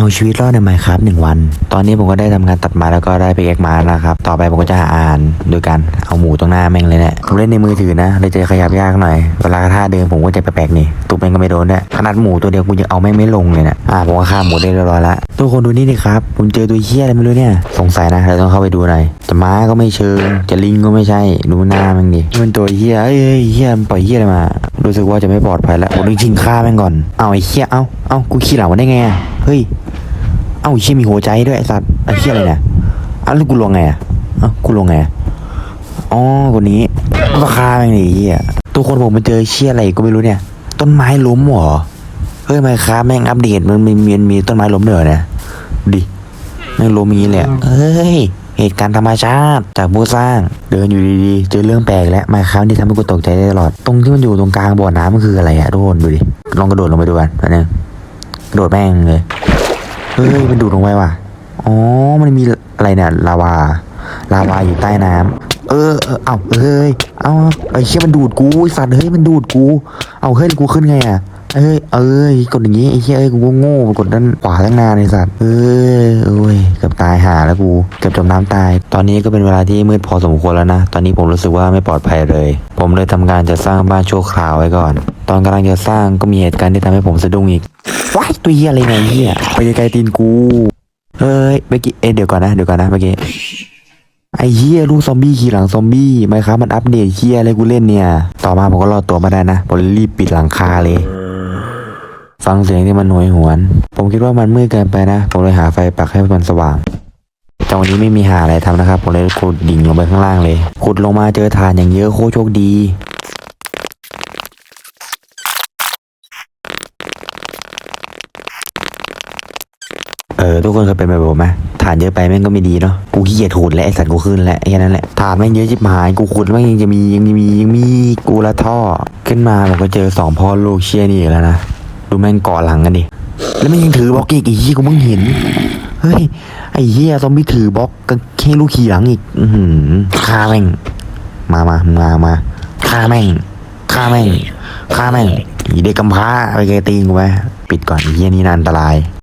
เอาชีวิตรอดในไมค์ครับหนึ่งวัน ตอนนี้ผมก็ได้ทำงานตัดไม้แล้วก็ได้ไปเอ็กมาแล้วนะครับ ต่อไปผมก็จะหาอาหารโดยการเอาหมูตรงหน้าแม่งเลยเนี่ยผมเล่นในมือถือนะเลยจะขยับยากหน่อย เวลาท่าเดินผมก็จะแปลกๆนี่ตุ๊บแม่งก็ไม่โดนด้วยขนาดหมูตัวเดียวกูยังเอาแม่งไม่ลงเลยเนะอ่าผมก็ฆ่าหมูได้เรียบร้อยละทุกคนดูนี่ดิครับ ผมเจอตัวเหี้ยอะไรไม่รู้เนี่ยสงสัยนะเราต้องเข้าไปดูหน่อยจะม้าก็ไม่เชิงจะลิงก็ไม่ใช่ดูหน้ามันดิมันตัวเหี้ยเอ้ยเหี้ยมันปล่อยเหี้ยอะไรมารู้สึกว่าจะไม่ปลอดภัยแล้วผมต้องชิงฆ่าแม่งก่อนเอาไอ้เหี้ยเอาเอากูขี้หลังมันได้ไงเฮ้ย เอ้าเชี่ยมีหัวใจด้วยไอ้สัตว์ไอ้เชี่ยอะไรเนี่ยอ้าแล้วกูลงไงอะอ้ากูลงไงอ๋อคนนี้ราคาแม่งนี่อ้เหี้ยทุกคนผมมาเจอเชี่ยอะไรก็ไม่รู้เนี่ย ต้นไม้ล้มเหรอเฮ้ยไมค์ครับแม่งอัปเดตมันมีมีมีต้นไม้ล้มด้วยเหรอนี่ยดิแม่งล้มอย่างนี้เลยเฮ้ยเหตุการณ์ธรรมชาติจากผู้สร้างเดินอยู่ดีๆ เจอเรื่องแปลกแล้วไมค์ครับที่ทำให้กูตกใจได้ตลอด ตรงที่มันอยู่ตรงกลางบ่อน้ำมันคืออะไรอะทุกคนดูดิลองกระโดดลงไปดูกันแป๊บนึงกระโดดแม่งเลย ฮ้ยมันดูดลงไปว่ะ อ๋อ มันมีอะไรเนี่ยลาวา ลาวาอยู่ใต้น้ำเออ เออเอาเฮ้ย เอาไอ้เชี่ยมันดูดกูไอ้สัตว์เฮ้ยมันดูดกู เอาเฮ้ยกูขึ้นไงอะ เอ้ย เอ้ย กดอย่างงี้ไอ้เชี่ยเอ้ย กูก็โง่กดด้านขวาตั้งนานไอ้สัตว์ เอ้ยเอ้ย เกือบตายหาแล้วกู เกือบจมน้ำตาย ตอนนี้ก็เป็นเวลาที่มืดพอสมควรแล้วนะ ตอนนี้ผมรู้สึกว่าไม่ปลอดภัยเลย ผมเลยทำการจะสร้างบ้านชั่วคราวไว้ก่อน ตอนกำลังจะสร้างก็มีเหตุการณ์ที่ทำให้ผมสะดุ้งอีก ว้ายตัวเหี้ยอะไรเนี่ยไอ้เหี้ยไปไกลๆตีนกู เฮ้ย เมื่อกี้ เอ้ยเดี๋ยวก่อนนะ เดี๋ยวก่อนนะ เมื่อกี้ ไอ้เหี้ยลูกซอมบี้ขี่หลังซอมบี้ไหมครับมันอัปเดตเหี้ยอะไรกูเล่นเนี่ย ต่อมาผมก็รอดตัวมาได้นะ ผมรีบปิดหลังคาเลย ฟังเสียงที่มันหน่วยหวน ผมคิดว่ามันมืดเกินไปนะ ผมเลยหาไฟปักให้มันสว่างจังวันนี้ไม่มีหาอะไรทำนะครับ ผมเลยขุดดิ่งลงไปข้างล่างเลย ขุดลงมาเจอถ่านอย่างเยอะโคตรโชคดี เออทุกคนเคยเป็นแบบผมไหมฐานเยอะไปแม่งก็ไม่ดีเนาะ กูขี้เกียจขุดแล้วไอสัตว์กูขึ้นแล้วแค่นั้นแหละ ฐานแม่งเยอะชิบหาย กูขุดแม่งยังจะมียังมียังมี กูละท่อ ขึ้นมาผมก็เจอสองพ่อลูกเชี่ยนี่อีกแล้วนะ ดูแม่งเกาะหลังกันดิ แล้วแม่งยังถือบล็อกอีกไอ้เหี้ยกูเพิ่งเห็น เฮ้ย ไอ้เหี้ยซอมบี้ถือบล็อกกันแค่ลูกขี่หลังอีก อือหือฆ่าแม่ง มามามามาฆ่าแม่งฆ่าแม่งฆ่าแม่งอีเด็กกำพร้าไปเกตีนกูไปปิดก่อนไอ้เหี้ยนี่น่าอันตราย